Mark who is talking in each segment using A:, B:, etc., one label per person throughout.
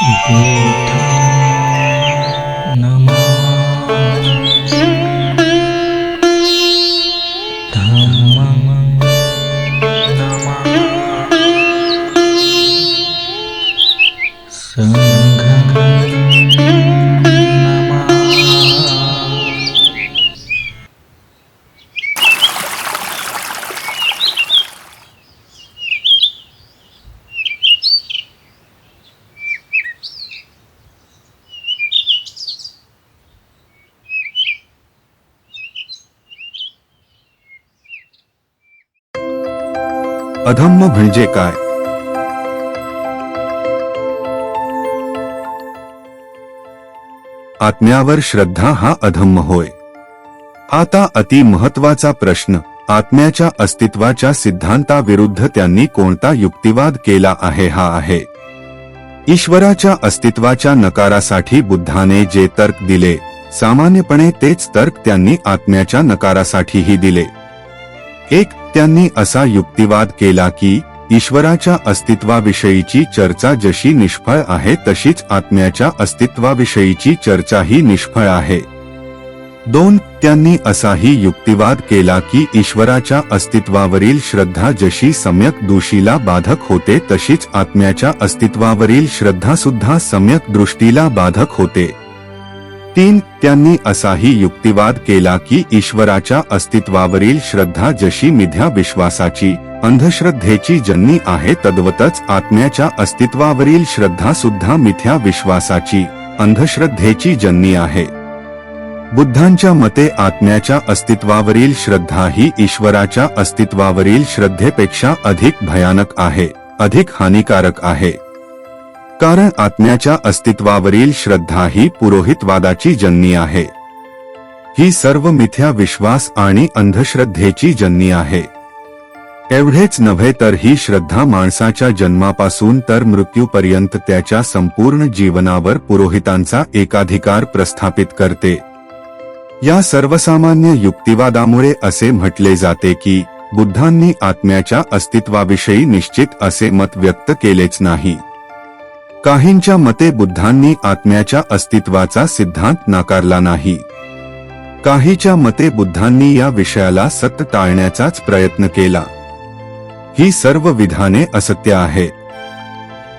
A: 嗯 거.
B: अधम्म म्हणजे काय? आत्म्यावर श्रद्धा हा अधम्म होय. आता अति महत्त्वाचा प्रश्न आत्म्याच्या अस्तित्वाच्या सिद्धांताविरुद्ध त्यांनी कोणता युक्तिवाद केला आहे हा आहे. ईश्वराच्या अस्तित्वाच्या नकारासाठी बुद्धाने जे तर्क दिले सामान्यपणे तेच तर्क त्यांनी आत्म्याच्या नकारासाठीही दिले. एक त्यांनी असा युक्तिवाद केला की ईश्वराच्या अस्तित्वाविषयीची चर्चा जशी निष्फळ आहे तशीच आत्म्याच्या अस्तित्वाविषयीची चर्चाही निष्फळ आहे. दोन त्यांनी असाही युक्तिवाद केला की ईश्वराच्या अस्तित्वावरील श्रद्धा जशी सम्यक दोषीला बाधक होते तशीच आत्म्याच्या अस्तित्वावरील श्रद्धा सुद्धा सम्यक दृष्टीला बाधक होते. तीन त्यांनी असाही युक्तिवाद केला की ईश्वराच्या अस्तित्वावरील श्रद्धा जशी मिथ्या विश्वासाची अंधश्रद्धेची जननी आहे तद्वतच आत्म्याच्या अस्तित्वावरील श्रद्धा सुद्धा मिथ्या विश्वासाची अंधश्रद्धेची जननी आहे. बुद्धांच्या मते आत्म्याच्या अस्तित्वावरील श्रद्धा ही ईश्वराच्या अस्तित्वावरील श्रद्धेपेक्षा अधिक भयानक आहे अधिक हानिकारक आहे. कारण आत्म्याच्या अस्तित्वावरील श्रद्धा ही पुरोहितवादाची जननी आहे. ही सर्व मिथ्या विश्वास आणि अंधश्रद्धेची जननी आहे. एवढेच नव्हे तर ही श्रद्धा माणसाच्या जन्मापासून तर मृत्यूपर्यंत त्याच्या संपूर्ण जीवनावर पुरोहितांचा एकाधिकार प्रस्थापित करते. या सर्वसामान्य युक्तिवादामुळे असे म्हटले जाते की बुद्धांनी आत्म्याच्या अस्तित्वाविषयी निश्चित असे मत व्यक्त केलेच नाही. काहींच्या मते बुद्धांनी आत्म्याच्या अस्तित्वाचा सिद्धांत नाकारला नाही. काहीच्या मते बुद्धांनी या विषयाला सत्य टाळण्याचाच प्रयत्न केला. ही सर्व विधाने असत्य आहेत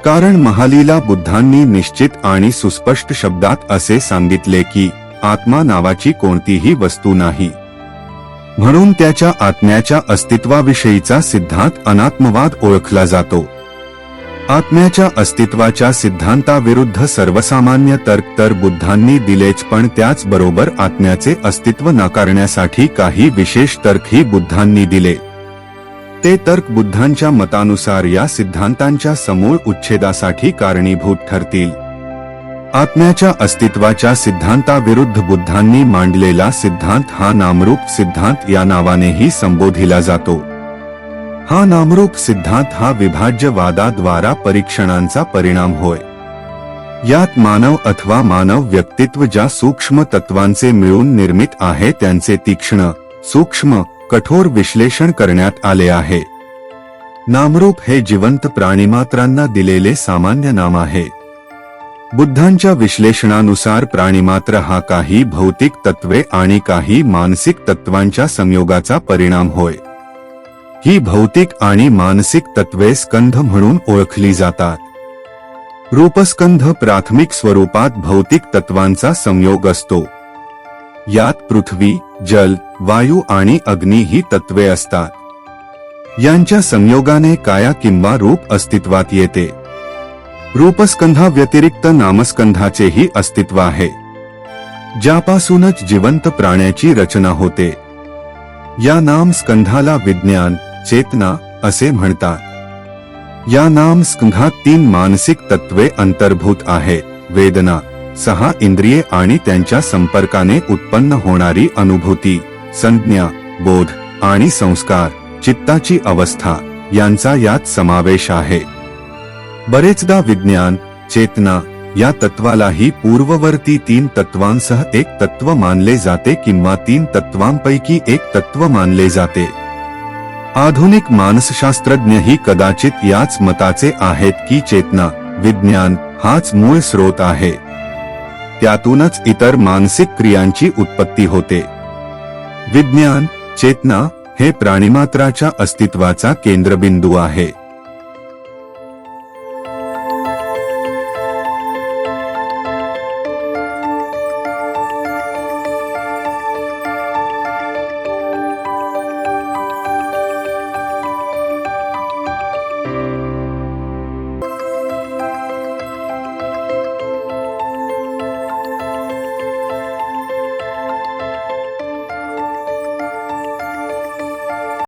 B: कारण महालीला बुद्धांनी निश्चित आणि सुस्पष्ट शब्दात असे सांगितले की आत्मा नावाची कोणतीही वस्तू नाही. म्हणून त्याच्या आत्म्याच्या अस्तित्वाविषयीचा सिद्धांत अनात्मवाद ओळखला जातो. आत्म्याच्या अस्तित्वाच्या सिद्धांताविरुद्ध सर्वसामान्य तर्क तर बुद्धांनी दिलेच पण त्याचबरोबर आत्म्याचे अस्तित्व नाकारण्यासाठी काही विशेष तर्कही बुद्धांनी दिले. ते तर्क बुद्धांच्या मतानुसार या सिद्धांतांच्या समूळ उच्छेदासाठी कारणीभूत ठरतील. आत्म्याच्या अस्तित्वाच्या सिद्धांताविरुद्ध बुद्धांनी मांडलेला सिद्धांत हा नामरूप सिद्धांत या नावानेही संबोधिला जातो. हा नामरूप सिद्धांत हा विभाज्यवादाद्वारा परीक्षणांचा परिणाम होय. यात मानव अथवा मानव व्यक्तित्व ज्या सूक्ष्म तत्वांचे मिळून निर्मित आहे त्यांचे तीक्ष्ण सूक्ष्म कठोर विश्लेषण करण्यात आले आहे. नामरूप हे जिवंत प्राणीमात्रांना दिलेले सामान्य नाम आहे. बुद्धांच्या विश्लेषणानुसार प्राणीमात्र हा काही भौतिक तत्वे आणि काही मानसिक तत्वांच्या संयोगाचा परिणाम होय. ही भौतिक आणि मानसिक तत्वे स्कंध म्हणून ओळखली जातात. रूपस्कंध प्राथमिक स्वरूपात भौतिक तत्वांचा संयोग असतो. यात पृथ्वी जल वायू आणि अग्नी ही तत्वे असतात. यांच्या संयोगाने काया किंवा रूप अस्तित्वात येते. रूपस्कंधाव्यतिरिक्त नामस्कंधाचेही अस्तित्व आहे. ज्यापासूनच जिवंत प्राण्याची रचना होते. या नाम स्कंधाला विज्ञान चेतना असे म्हणतात. या नाम स्कंधात तीन मानसिक तत्वे अंतर्भूत आहेत वेदना सहा इंद्रिये आणि त्यांच्या संपर्काने उत्पन्न होणारी अनुभूती संज्ञा बोध आणि संस्कार चित्ताची अवस्था यांचा यात समावेश आहे. बरेचदा विज्ञान चेतना या तत्वालाही पूर्ववर्ती तीन तत्वांसह एक तत्व मानले जाते किंवा तीन तत्वांपैकी एक तत्व मानले जाते. आधुनिक मानसशास्त्रज्ञही कदाचित याच मताचे आहेत की चेतना विज्ञान हाच मूळ स्रोत आहे. त्यातूनच इतर मानसिक क्रियांची उत्पत्ती होते. विज्ञान चेतना हे प्राणिमात्राच्या अस्तित्वाचा केंद्रबिंदू आहे.